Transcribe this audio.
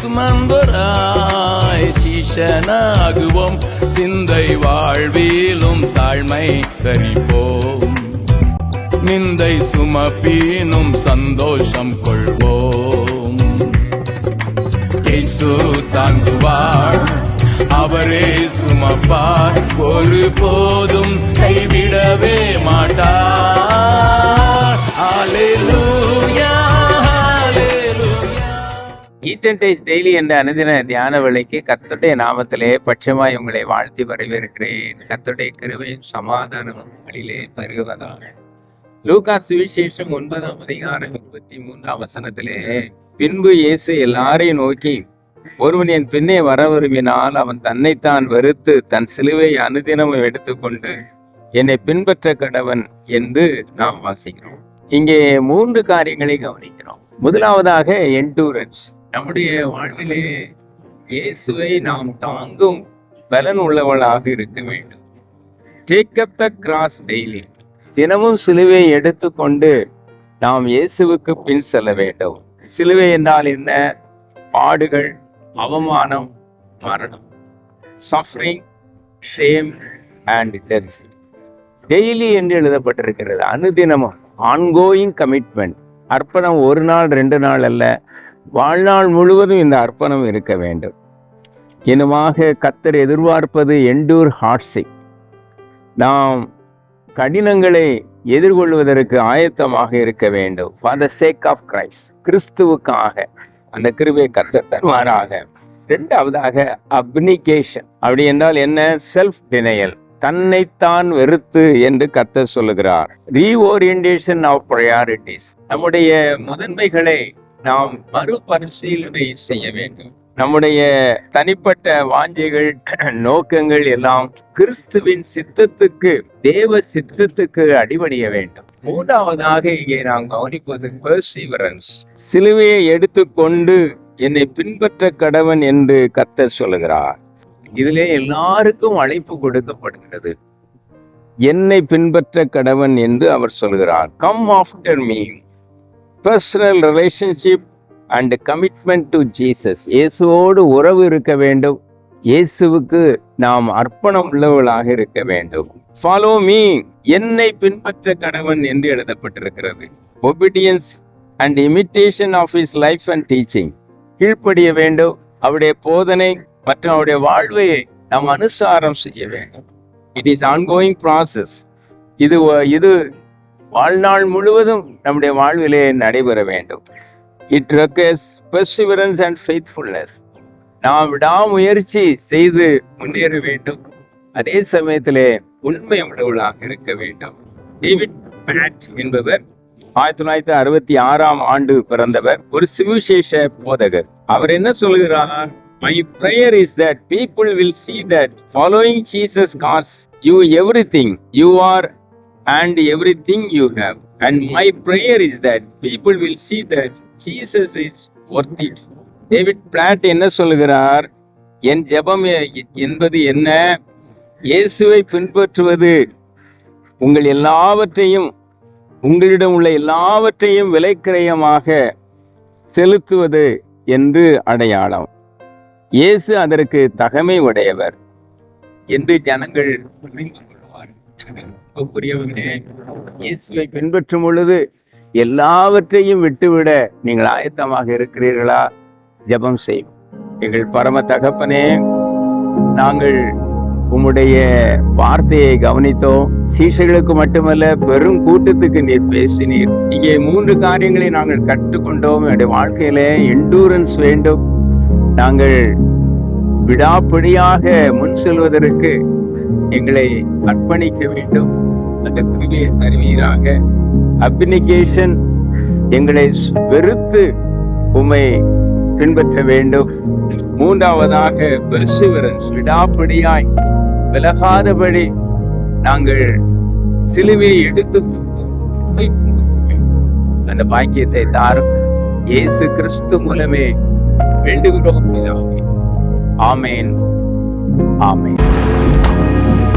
சுமந்தராய் சீஷனாகுவோம். சிந்தை வாழ்விலும் தாழ்மை கறிப்போம் நிந்தை சுமப்பீனும் சந்தோஷம் கொள்வோம். கேசு தாங்குவார் அவரே சுமப்பார். ஒரு போதும் கைவிடவே ஈட்டன் டேஸ் டெய்லி என்ற அனுதின தியான விலைக்கு கத்துடைய நாமத்திலே பட்சமாய் உங்களை வாழ்த்தி வரவேற்கிறேன். கத்துடைய கிருவையும் சமாதானமும் வழியிலே பெருகுவதாக. லூகா சுவிசேஷம் ஒன்பதாம் அதிகாரம் இருபத்தி மூன்றாம் வசனத்திலே பின்பு இயேசு எல்லாரையும் நோக்கி ஒருவன் என் பின்னே வர விரும்பினால் அவன் தன்னைத்தான் வெறுத்து தன் சிலுவை அனுதினமும் எடுத்துக்கொண்டு என்னை பின்பற்ற கடவன் என்று நாம் வாசிக்கிறோம். இங்கே மூன்று காரியங்களை கவனிக்கிறோம். முதலாவதாக என்டூரன்ஸ் நம்முடைய வாழ்விலே இயேசுவை நாம் தாங்கும் பலன் உள்ளவளாக இருக்க வேண்டும். Take up the cross daily தினமும் சிலுவை எடுத்துக்கொண்டு நாம் இயேசுவுக்கு பின் செல்ல வேண்டும். சிலுவை என்றால் என்ன? பாடுகள் அவமானம் மரணம் suffering shame and death daily என்று எழுதப்பட்டிருக்கிறது. அனுதினமும் ஆன்கோயிங் கமிட்மெண்ட் அர்ப்பணம் ஒரு நாள் ரெண்டு நாள் அல்ல. வாழ்நாள் முழுவதும் இந்த அர்ப்பணம் இருக்க வேண்டும். இனமாக கத்தர் எதிர்பார்ப்பது எண்டூர் ஹார்ட்ஸிக் நாம் கடினங்களை எதிர்கொள்வதற்கு ஆயத்தமாக இருக்க வேண்டும். For the sake of Christ கிறிஸ்துவுக்காக. அந்த கிருபை கத்தர் தருவாராக. ரெண்டாவதாக அப்னிகேஷன் அப்படி என்றால் என்ன? செல்ஃப் டினையல் தன்னைத்தான் வெறுத்து என்று கத்தர் சொல்லுகிறார். ரீஓரியன்டேஷன் ஆஃப் ப்ரையாரிட்டிஸ் நம்முடைய முதன்மைகளை நாம் மறுபரிசீலனை செய்ய வேண்டும். நம்முடைய தனிப்பட்ட வாஞ்சைகள் நோக்கங்கள் எல்லாம் கிறிஸ்துவின் சித்தத்துக்கு தேவ சித்தத்துக்கு அடிபணிய வேண்டும். மூன்றாவதாக இங்கே நாம் கவனிப்பது பெர்சிவரன்ஸ் சிலுவையை எடுத்துக்கொண்டு என்னை பின்பற்ற கடவன் என்று கத்தர் சொல்லுகிறார். இதிலே எல்லாருக்கும் அழைப்பு கொடுக்கப்படுகிறது. என்னை பின்பற்ற கடவன் என்று அவர் சொல்கிறார் come after me personal relationship and commitment to Jesus இயேசுவோடு உறவு இருக்க வேண்டும். இயேசுவுக்கு நாம் அர்ப்பணம் உள்ளவர்களாக இருக்க வேண்டும். ஃபாலோ மீ என்னை பின்பற்ற கடவன் என்று எழுதப்பட்டிருக்கிறது. Obedience and imitation of his life and teaching கீழ்ப்படிய வேண்டும். அவருடைய போதனை மற்றும் அவருடைய வாழ்வை நாம் அனுசாரம் செய்ய வேண்டும். இட் இஸ் ஆன்கோயிங் ப்ராசஸ் இது இது வாழ்நாள் முழுவதும் நம்முடைய வாழ்விலே நடைபெற வேண்டும். It requires perseverance and faithfulness நாம் விடாமுயற்சி செய்து முன்னேற வேண்டும். அதே சமயத்திலே உண்மை உள்ளவர்களாக இருக்க வேண்டும். டேவிட் பேட் என்பவர் ஆயிரத்தி தொள்ளாயிரத்தி அறுபத்தி ஆறாம் ஆண்டு பிறந்தவர். ஒரு சிவிசேஷ போதகர். அவர் என்ன சொல்கிறார்? My prayer is that people will see that following Jesus costs you everything you are and everything you have. And my prayer is that people will see that Jesus is worth it. David Platt என்ன சொல்லுகிறார்? என் ஜெபம் என்பது என்ன? இயேசுவை பின்பற்றுவது உங்கள் எல்லாவற்றையும் உங்களிடம் உள்ள எல்லாவற்றையும் விலைக்கிரயமாக செலுத்துவது என்று அடையாளம். இயேசு அதற்கு தகமை உடையவர் என்று ஜனங்கள் புரிந்து இயேசுவை பின்பற்றும் பொழுது எல்லாவற்றையும் விட்டுவிட நீங்கள் ஆயத்தமாக இருக்கிறீர்களா? ஜெபம் செய்யும் எங்கள் பரம தகப்பனே நாங்கள் உம்முடைய வார்த்தையை கவனித்தோம். சீசைகளுக்கு மட்டுமல்ல பெரும் கூட்டத்துக்கு நீர் பேசினீர். இங்கே மூன்று காரியங்களை நாங்கள் கற்றுக்கொண்டோம். என்னுடைய வாழ்க்கையில எண்டூரன்ஸ் வேண்டும். நாங்கள் விடாப்பிடியாக முன் செல்வதற்கு எங்களை அர்ப்பணிக்க வேண்டும். அந்த கிருபையை தருவீராக. அப்ளிகேஷன் எங்களை வெறுத்து உம்மை பின்பற்ற வேண்டும். மூன்றாவதாக பெர்சிவரன்ஸ் விடாப்படியாய் விலகாதபடி நாங்கள் சிலுவையை எடுத்து அந்த பாக்கியத்தை தாரும். இயேசு கிறிஸ்து மூலமே வேண்டுகிறோம். ஆமேன். ஆமேன். Bye.